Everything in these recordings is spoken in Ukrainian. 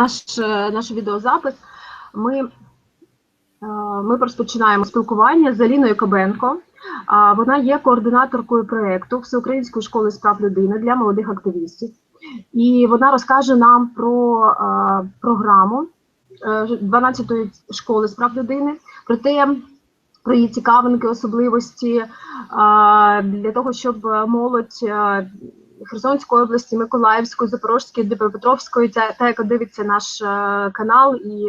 наш, е, наш відеозапис. Ми, е, ми розпочинаємо спілкування з Аліною Кабенко. Вона є координаторкою проєкту Всеукраїнської школи з прав людини для молодих активістів. І вона розкаже нам про е, програму е, 12-ї школи з прав людини, про те, про її цікавинки, особливості для того, щоб молодь Херсонської області, Миколаївської, Запорізької, Дніпропетровської, та, та яка дивиться наш е, канал, і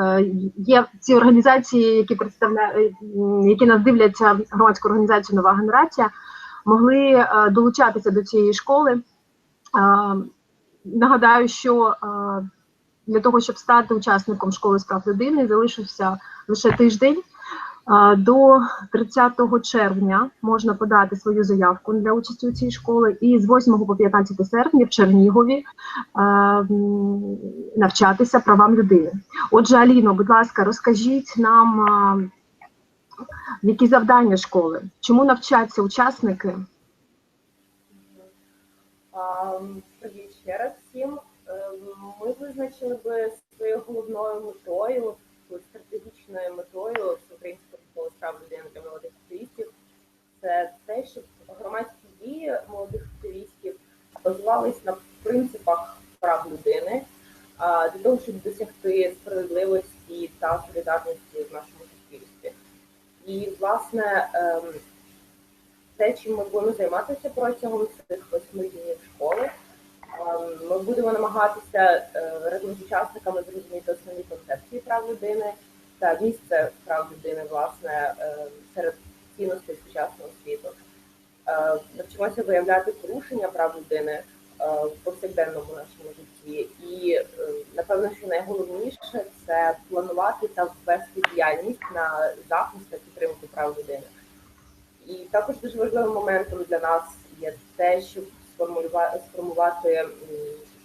е, є ці організації, які представляють, які нас дивляться громадську організацію Нова генерація, могли е, долучатися до цієї школи. Е, нагадаю, що е, для того, щоб стати учасником школи з прав людини, залишився лише тиждень. До 30 червня можна подати свою заявку для участі у цій школі, і з 8 по 15 серпня в Чернігові е, навчатися правам людини. Отже, Аліно, будь ласка, розкажіть нам, е, які завдання школи, чому навчаться учасники? Привіт ще раз всім. Е, Ми визначили би своєю головною метою, стратегічною метою Школи справ людини для молодих активістів. Це те, щоб громадські дії молодих активістів базувались на принципах прав людини для того, щоб досягти справедливості та солідарності в нашому суспільстві. І, власне, ем, те, чим ми будемо займатися протягом цих восьми днів школи. Ем, Ми будемо намагатися е, разом з учасниками зрозуміти основні концепції прав людини та місце прав людини, власне, е, серед цінностей сучасного світу. Е, Навчимося виявляти порушення прав людини е, в повсякденному нашому житті. І напевно, що найголовніше це планувати та ввести діяльність на захист та підтримку прав людини. І також дуже важливим моментом для нас є те, щоб сформувати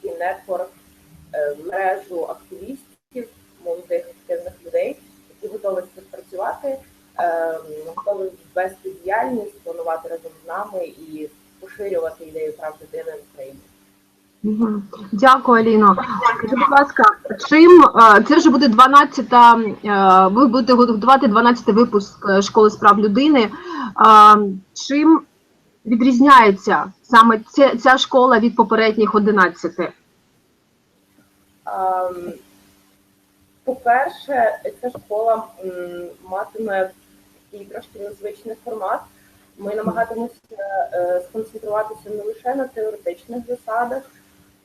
такий нетворк, мережу активістів, молодих активних людей, готові співпрацювати, е, готові ввести діяльність, планувати разом з нами і поширювати ідею прав людини в Україні. Дякую, Аліно. Скажіть, будь ласка, чим е, це вже буде 12-та, е, ви будете готувати 12-й випуск е, школи з прав людини. Чим відрізняється саме ця, школа від попередніх 11? Ем, По-перше, ця школа матиме такий трошки незвичний формат. Ми намагатимемося е, сконцентруватися не лише на теоретичних засадах,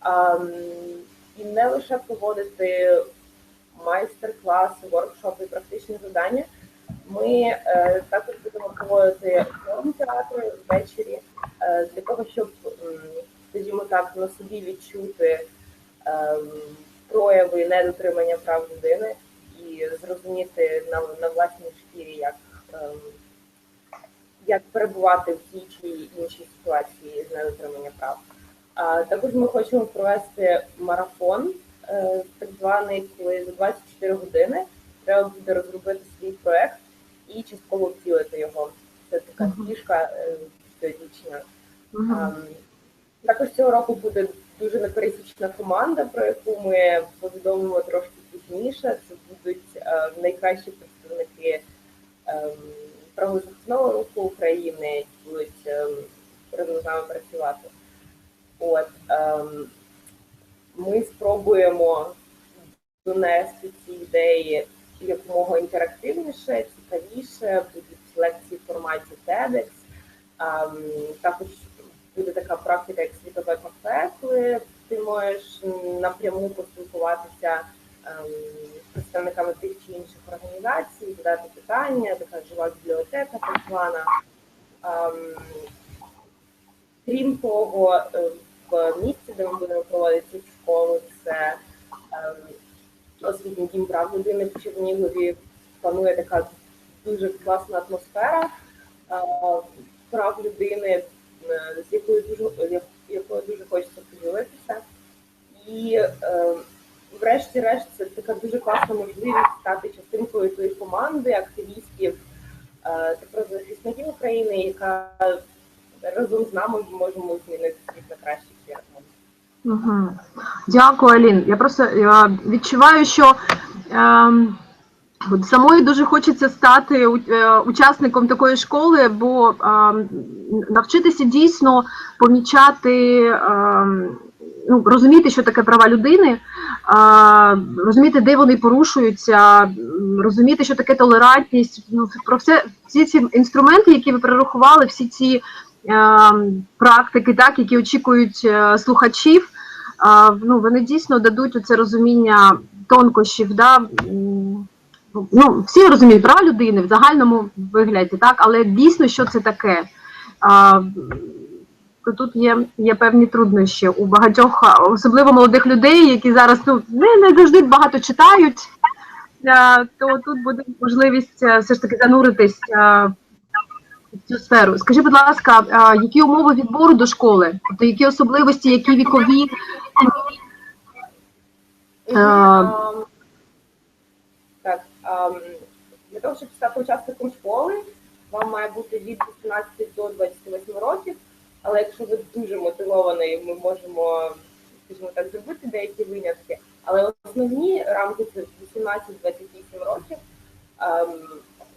а і не лише проводити майстер-класи, воркшопи, практичні завдання. Ми е, також будемо проводити форм театри ввечері е, для того, щоб, скажімо так, на собі відчути ем, прояви недотримання прав людини і зрозуміти на, на власній шкірі, як, ем, як перебувати в тій чи іншій ситуації з недотримання прав. А також ми хочемо провести марафон, е, так званий, коли за 24 години треба буде розробити свій проект і частково втілити його. Це така фішка е, цьогорічна. Мгм. Ем, Також цього року буде дуже непересічна команда, про яку ми повідомимо трошки пізніше. Це будуть е, найкращі представники ем, правозахисного руху України, які будуть ем, разом з нами працювати. От ем, ми спробуємо донести ці ідеї якомога інтерактивніше, цікавіше, будуть лекції в форматі TEDx. Також буде така практика, як світове кафе, коли ти можеш напряму поспілкуватися ем, з представниками тих чи інших організацій, задати питання, така жива бібліотека так звана. Ем, крім того, е, в місці, де ми будемо проводити школу, це ем, освітній дім прав людини в Чернігові. Панує така дуже класна атмосфера е, прав людини, з якою дуже я- якою дуже хочеться поділитися. І е, врешті-решт це така дуже класна можливість стати частинкою тої команди активістів е, та правозахисників України, яка разом з нами можемо змінити світ на краще всі. Угу. Дякую, Алін. Я просто е, відчуваю, що е, самої дуже хочеться стати е, учасником такої школи, бо навчитися дійсно помічати, ну, розуміти, що таке права людини, розуміти, де вони порушуються, розуміти, що таке толерантність. Ну, про все всі ці інструменти, які ви перерахували, всі ці е, практики, так, які очікують е, слухачів. Ну, вони дійсно дадуть оце розуміння тонкощів. Да? Ну, всі розуміють права людини в загальному вигляді, так, але дійсно, що це таке? А, то тут є, є певні труднощі у багатьох, особливо молодих людей, які зараз ну, не, не завжди багато читають, а, то тут буде можливість все ж таки зануритись а, в цю сферу. Скажи, будь ласка, а, які умови відбору до школи? Тобто які особливості, які вікові? Мгм. Е, Ам, Так, ам, для того, щоб стати учасником школи, вам має бути від 18 до 28 років, але якщо ви дуже мотивований, ми можемо, скажімо так, зробити деякі винятки. Але основні рамки це 18-28 років. Ам,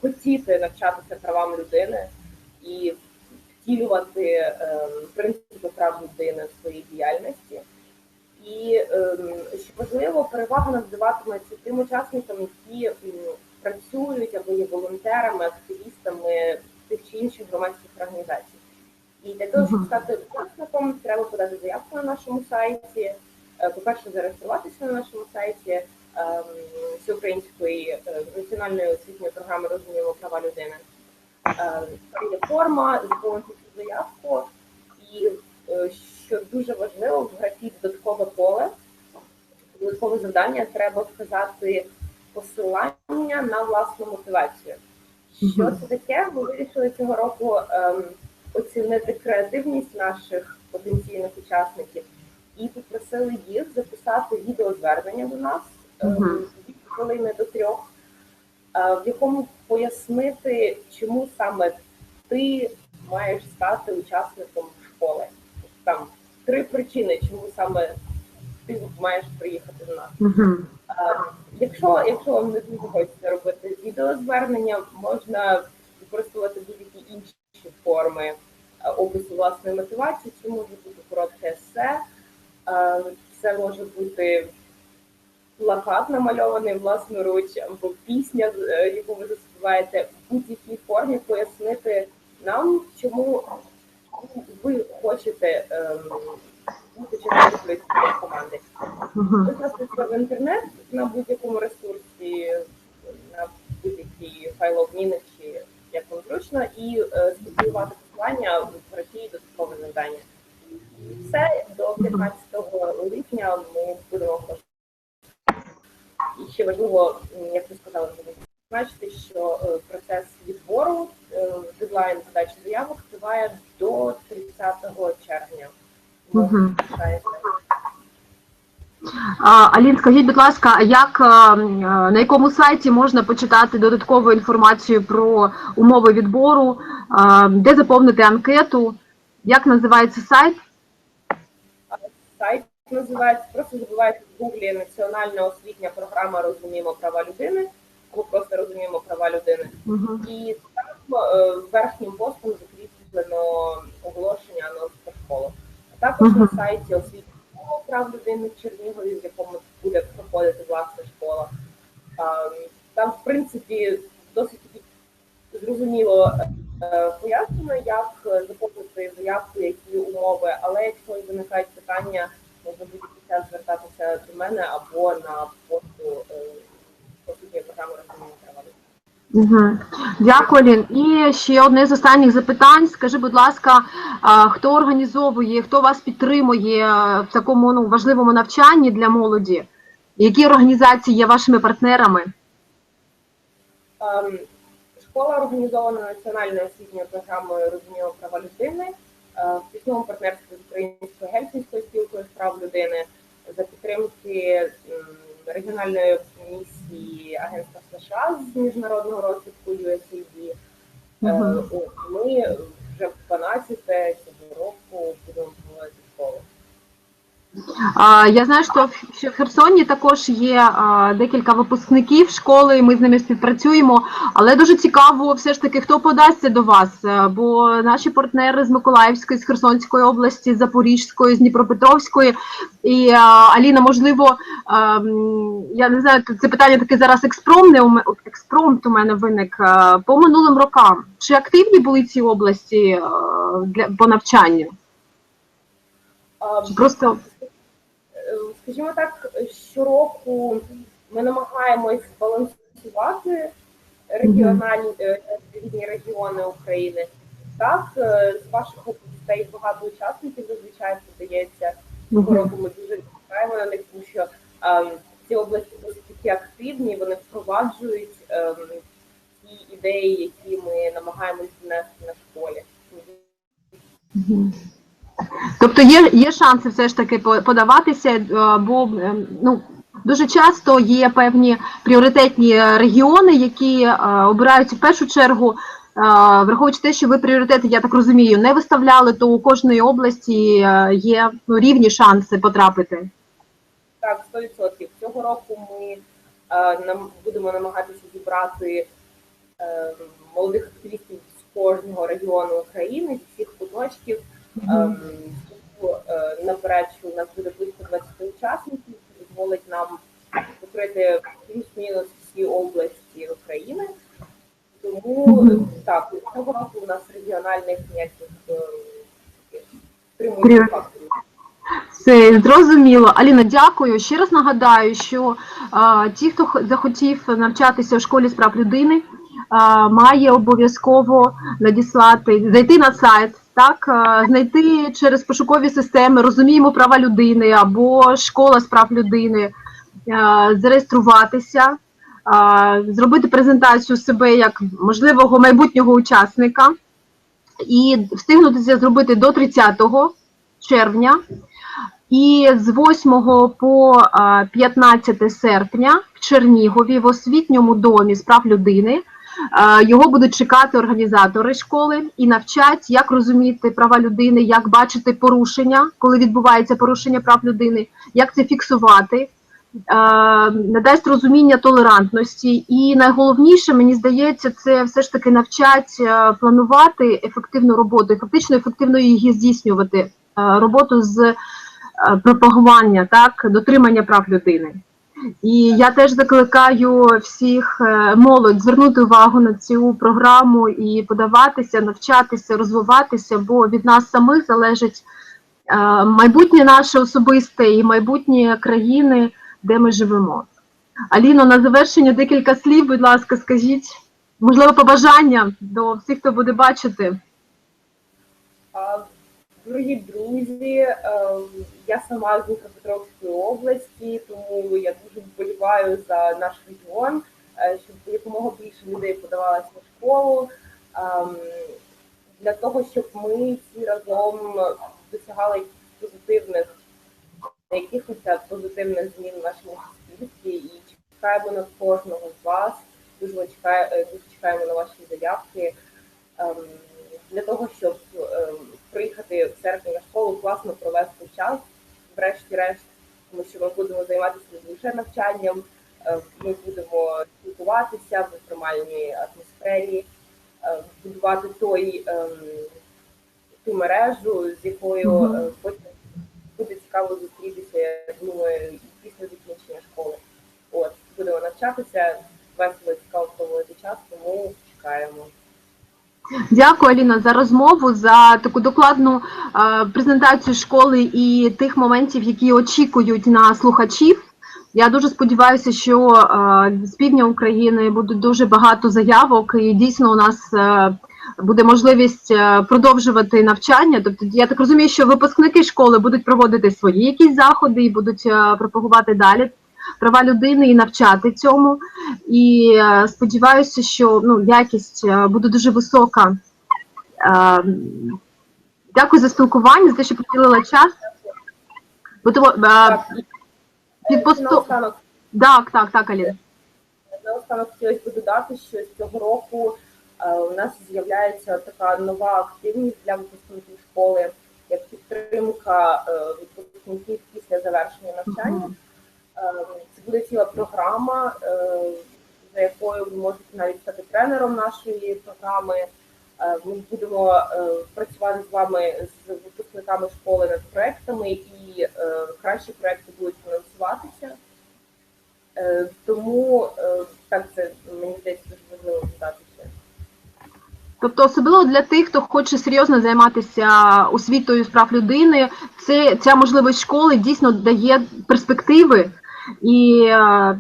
Хотіти навчатися правам людини і втілювати ем, принципи прав людини в своїй діяльності. І ем, що важливо, перевага надаватиметься тим учасникам, які працюють або є волонтерами, активістами тих чи інших громадських організацій. І для того, щоб стати учасником, треба подати заявку на нашому сайті. Е, По-перше, зареєструватися на нашому сайті ем, всеукраїнської е, національної освітньої програми розуміємо права людини. Е, Там є форма, заповнити цю заявку, і що дуже важливо, в графі додаткове поле, додаткове завдання треба вказати посилання на власну мотивацію. Що це таке? Ми вирішили цього року ем, оцінити креативність наших потенційних учасників і попросили їх записати відеозвернення до нас ем, від хвилини до трьох, е, в якому пояснити, чому саме ти маєш стати учасником школи. Там три причини, чому саме ти маєш приїхати до нас. Мгм. Е, Якщо, якщо вам не дуже хочеться робити відеозвернення, можна використовувати будь-які інші форми опису власної мотивації. Це може бути коротке есе, це може бути плакат намальований власноруч, або пісня, е, яку ви заспіваєте, в будь-якій формі пояснити нам, чому хочете бути частиною команди. Мгм. Викласти в інтернет на будь-якому ресурсі, на будь-який файлообмінник чи як вам зручно, і е, скопіювати посилання в графі додаткове завдання. І все до 15 липня ми будемо І ще важливо, як ви сказали, зазначити, що е, процес відбору, дедлайн подачі заявок триває до 30 червня. Алін, скажіть, будь ласка, як е, е, на якому сайті можна почитати додаткову інформацію про умови відбору, е, де заповнити анкету? Як називається сайт? сайт називається, просто забивайте в гуглі Національна освітня програма Розуміємо права людини або просто розуміємо права людини. Мгм. І там е, верхнім постом закріплено оголошення анонс про школу. А також Мгм. на сайті школа прав людини в Чернігові, в якому буде проходити власна школа. Там, в принципі, досить зрозуміло е, пояснено, як е, заповнити заявку, які умови, але якщо виникають питання, можна будь-який звертатися до мене або на пошту освітньої програми розуміння людини. Дякую, Алін. І ще одне з останніх запитань. Скажи, будь ласка, хто організовує, хто вас підтримує в такому ну, важливому навчанні для молоді? Які організації є вашими партнерами? Ем, Школа організована національною освітньою програмою Розуміло права людини е, в тісному партнерстві з Українською гельсінською спілкою з прав людини за підтримки регіональної місії Агентства США з міжнародного розвитку USAID. Угу. Ми вже в 12 цього року будемо проводити школу. Я знаю, що в- Херсоні також є декілька випускників школи, ми з ними співпрацюємо, але дуже цікаво все ж таки, хто подасться до вас, Е, бо наші партнери з Миколаївської, з Херсонської області, з Запорізької, з Дніпропетровської. І Аліна, можливо, я не знаю, це питання таке зараз експромне, експромт у мене виник по минулим рокам. Чи активні були ці області для по навчанню? Чи просто Е, Скажімо так, щороку ми намагаємось балансувати регіональні е, різні регіони України. Так, е, з ваших областей багато учасників зазвичай подається. Року ми дуже чекаємо на них, тому що ем, ці області досить такі активні, вони впроваджують ем, ті ідеї, які ми намагаємось внести на школі. Тобто є, є шанси все ж таки подаватися, е, бо ем, ну, дуже часто є певні пріоритетні регіони, які е, обираються в першу чергу, е, враховуючи те, що ви пріоритети, я так розумію, не виставляли, то у кожної області є ну, рівні шанси потрапити. Так, 100%. Цього року ми нам будемо намагатися зібрати молодих активістів з кожного регіону України, з всіх куточків. Ем, е, наперед, що у нас буде близько 20 учасників, що дозволить нам покрити плюс-мінус всі області України. Тому так, цього року у нас регіональних ніяких е, Пріоритет. факторів. Це зрозуміло. Аліна, дякую. Ще раз нагадаю, що а, ті, хто захотів навчатися у школі справ людини, а, має обов'язково надіслати, зайти на сайт, так, знайти через пошукові системи Розуміємо права людини або школа справ людини, зареєструватися, зробити презентацію себе як можливого майбутнього учасника і встигнутися зробити до 30 червня. І з 8 по 15 серпня в Чернігові в освітньому домі справ людини а, його будуть чекати організатори школи і навчать, як розуміти права людини, як бачити порушення, коли відбувається порушення прав людини, як це фіксувати, а, надасть розуміння толерантності. І найголовніше, мені здається, це все ж таки навчать планувати ефективну роботу, фактично ефективно її здійснювати роботу з е, пропагування, так, дотримання прав людини. І я теж закликаю всіх е, молодь звернути увагу на цю програму і подаватися, навчатися, розвиватися, бо від нас самих залежить е, майбутнє наше особисте і майбутнє країни, де ми живемо. Аліно, на завершення декілька слів, будь ласка, скажіть, можливо, побажання до всіх, хто буде бачити. Дорогі друзі, ем, я сама з Дніпропетровської області, тому я дуже вболіваю за наш регіон, е, щоб якомога більше людей подавалося на школу, ем, для того, щоб ми всі разом досягали позитивних якихось позитивних змін в нашому суспільстві і чекаємо на кожного з вас. Дуже чекає, е, дуже чекаємо на ваші заявки. ем, Для того, щоб приїхати в серпні на школу, класно провести час, врешті-решт, тому що ми будемо займатися не лише навчанням, е, ми будемо спілкуватися в нормальній атмосфері, е, будувати той, ем, ту мережу, з якою е, потім буде цікаво зустрітися, я думаю, після закінчення школи. От, будемо навчатися, весело цікаво проводити час, тому чекаємо. Дякую, Аліна, за розмову, за таку докладну е, презентацію школи і тих моментів, які очікують на слухачів. Я дуже сподіваюся, що е, з півдня України будуть дуже багато заявок, і дійсно у нас е, буде можливість е, продовжувати навчання. Тобто, я так розумію, що випускники школи будуть проводити свої якісь заходи і будуть е, пропагувати далі права людини і навчати цьому. І е, сподіваюся, що ну, якість е, буде дуже висока. Е, Дякую за спілкування, за те, що приділила час. Будемо, під посту... Так, так, так, Аліна. Наостанок хотілося б додати, що з цього року у нас з'являється така нова активність для випускників школи, як підтримка випускників випускників після завершення навчання. Е, Це буде ціла програма, е, за якою ви можете навіть стати тренером нашої програми. Е, Ми будемо працювати з вами з випускниками школи над проектами, і кращі проекти будуть фінансуватися. Тому так це мені здається дуже важливо додати. Тобто, особливо для тих, хто хоче серйозно займатися освітою з прав людини, це ця можливість школи дійсно дає перспективи і е,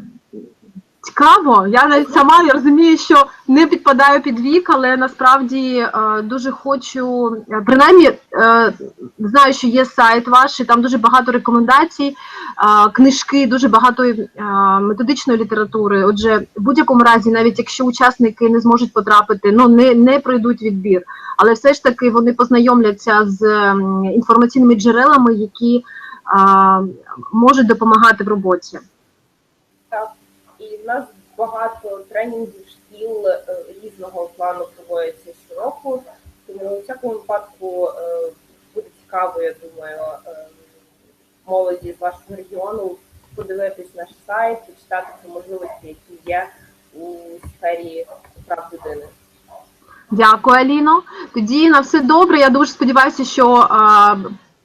цікаво. Я навіть сама я розумію, що не підпадаю під вік, але насправді е, дуже хочу, е, принаймні знаю, що є сайт ваш, і там дуже багато рекомендацій, книжки, дуже багато методичної літератури. Отже, в будь-якому разі, навіть якщо учасники не зможуть потрапити, ну не, не пройдуть відбір, але все ж таки вони познайомляться з інформаційними джерелами, які е, можуть допомагати в роботі. І в нас багато тренінгів шкіл е, різного плану проводяться щороку. Тому у всякому випадку е, буде цікаво, я думаю, е, молоді з вашого регіону подивитись наш сайт, почитати про можливості, які є у сфері прав людини. Дякую, Аліно. Тоді на все добре. Я дуже сподіваюся, що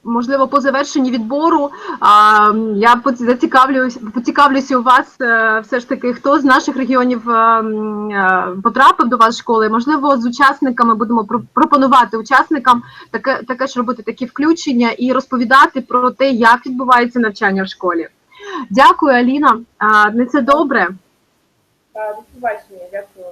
можливо по завершенні відбору а, я зацікавлюсь, поцікавлюся у вас е, все ж таки, хто з наших регіонів е, е, потрапив до вас школи. Можливо, з учасниками будемо пропонувати учасникам таке таке ж робити такі включення і розповідати про те, як відбувається навчання в школі. Дякую, Аліна. На це добре. До побачення, дякую.